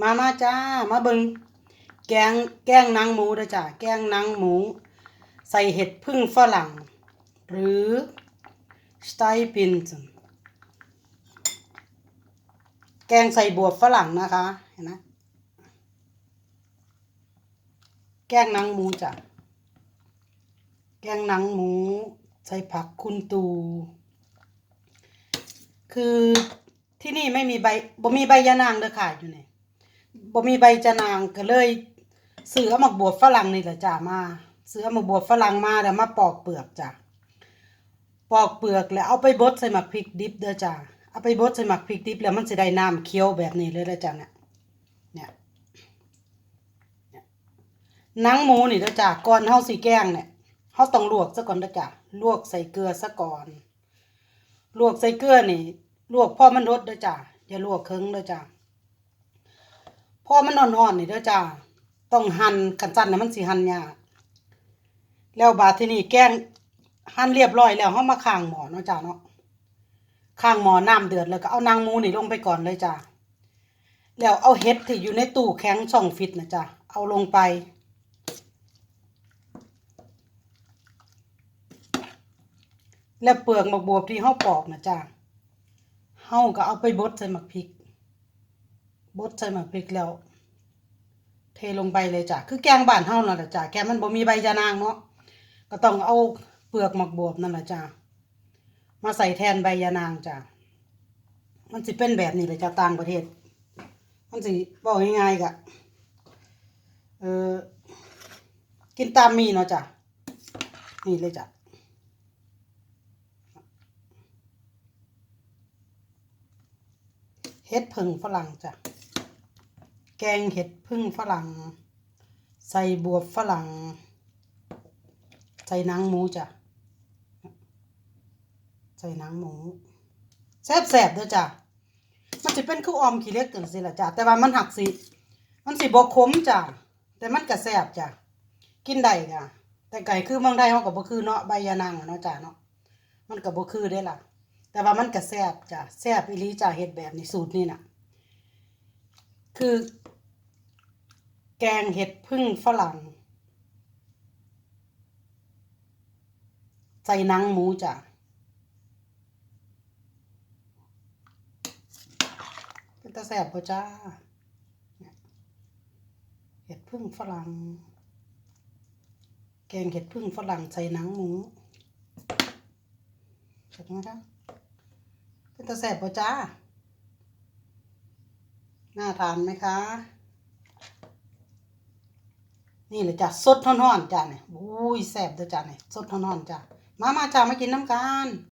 มามาจ้า มาเบิงแกงแกงนังหมูเด้อจ้าแกงนังหมู ใส่เห็ดพึ่งฝรั่ง หรือสไตปินส์แกงใส่บวบฝรั่งนะคะเห็นไหมแกงนังหมูจ้ะแกงนังหมู ใส่ผักคุณตู คือที่นี่ไม่มีใบบ่มีใบยะนางเด้อค่ะอยู่นี่ บ่มีใบยะนางก็เลยซื้อเอาหมักบวบฝรั่งนี่แหละจ้ามาซื้อเอาหมักบวบฝรั่งมาแล้วมาปอกเปลือกจ้ะปอกเปลือกแล้วเอาไปบดใส่หมักพริกดิบเด้อจ้าเอาไปบดใส่หมักพริกดิบแล้วมันสิได้น้ำเคี้ยวแบบนี้เลยเด้อจ้าเนี่ยเนี่ยนังหมูนี่เด้อจ้าก่อนเฮาสิแกงเนี่ยเฮาต้องลวกซะก่อนเด้อจ้าลวกใส่เกลือซะก่อน ลวกใส่เกลือนี่ ลวกพอมันรดเด้อจ้าอย่าลวกเคิงเด้อจ้า พอมันอ่อนๆนี่เด้อจ้าต้องหั่นกันสั้นนะมันสิหั่นยากแล้วบาทีนี้แกงหั่นเรียบร้อยแล้วเฮามาข้างหม้อเนาะจ้าเนาะข้างหม้อน้ำเดือดแล้วก็เอานางมูนี่ลงไปก่อนเลยจ้าแล้วเอาเห็ดที่อยู่ในตู้แข็งช่องฟิตนะจ้าเอาลงไปแล้วเปลือกหมกบวบที่เฮาปอกนะจ้าเฮาก็เอาไปบดใส่หมักพริก บดใส่หมักพริกแล้ว เทลงไปเลยจ้ะคือแกงบ้านเฮานั่นแหละจ้ะแกงมันบ่มีใบยะนางเนาะก็ต้องเอาเปลือกหมักบวบนั่นแหละจ้ะมาใส่แทนใบยะนางจ้ะมันสิเป็นแบบนี้เลยจ้ะต่างประเทศ มันสิบอกง่ายๆกะเออกินตามมีเนาะจ้ะนี่เลยจ้ะเห็ดพึ่งฝรั่งจ้ะ แกงเห็ดพึ่งฝรั่ง ใส่บวบฝรั่ง ใส่นังหมูจ้ะ ใส่นังหมูแซ่บๆเด้อจ้ะ มันจะเป็นข้าวออมขี้เล็กจังสิล่ะจ้ะ แต่ว่ามันหักสิ มันสิบ่ขมจ้ะ แต่มันก็แซ่บจ้ะ กินได้จ้ะแต่ไก่คือเมืองไทยเฮาก็บ่คือเนาะใบยานางเนาะจ้ะเนาะ มันก็บ่คือเด้ล่ะ แต่ว่ามันก็แซ่บจ้ะ แซ่บอีหลีจ้ะเฮ็ดแบบนี้สูตรนี้น่ะ คือ แกงเห็ดพึ่งฝรั่งใส่นังหมูจ้ะเป็นตาแซ่บป่ะจ้าเห็ดพึ่งฝรั่งแกงเห็ดพึ่งฝรั่งใส่นังหมูเห็นไหมคะเป็นตาแซ่บป่ะจ้า น่าทานไหมคะ นี่เลยจ้ะสดท่อนๆจ้ะเนี่ยอุ้ยแสบด้อจ้ะเนี่ยสดท่อนๆจ้ะมามาจ้ามากินน้ำกัน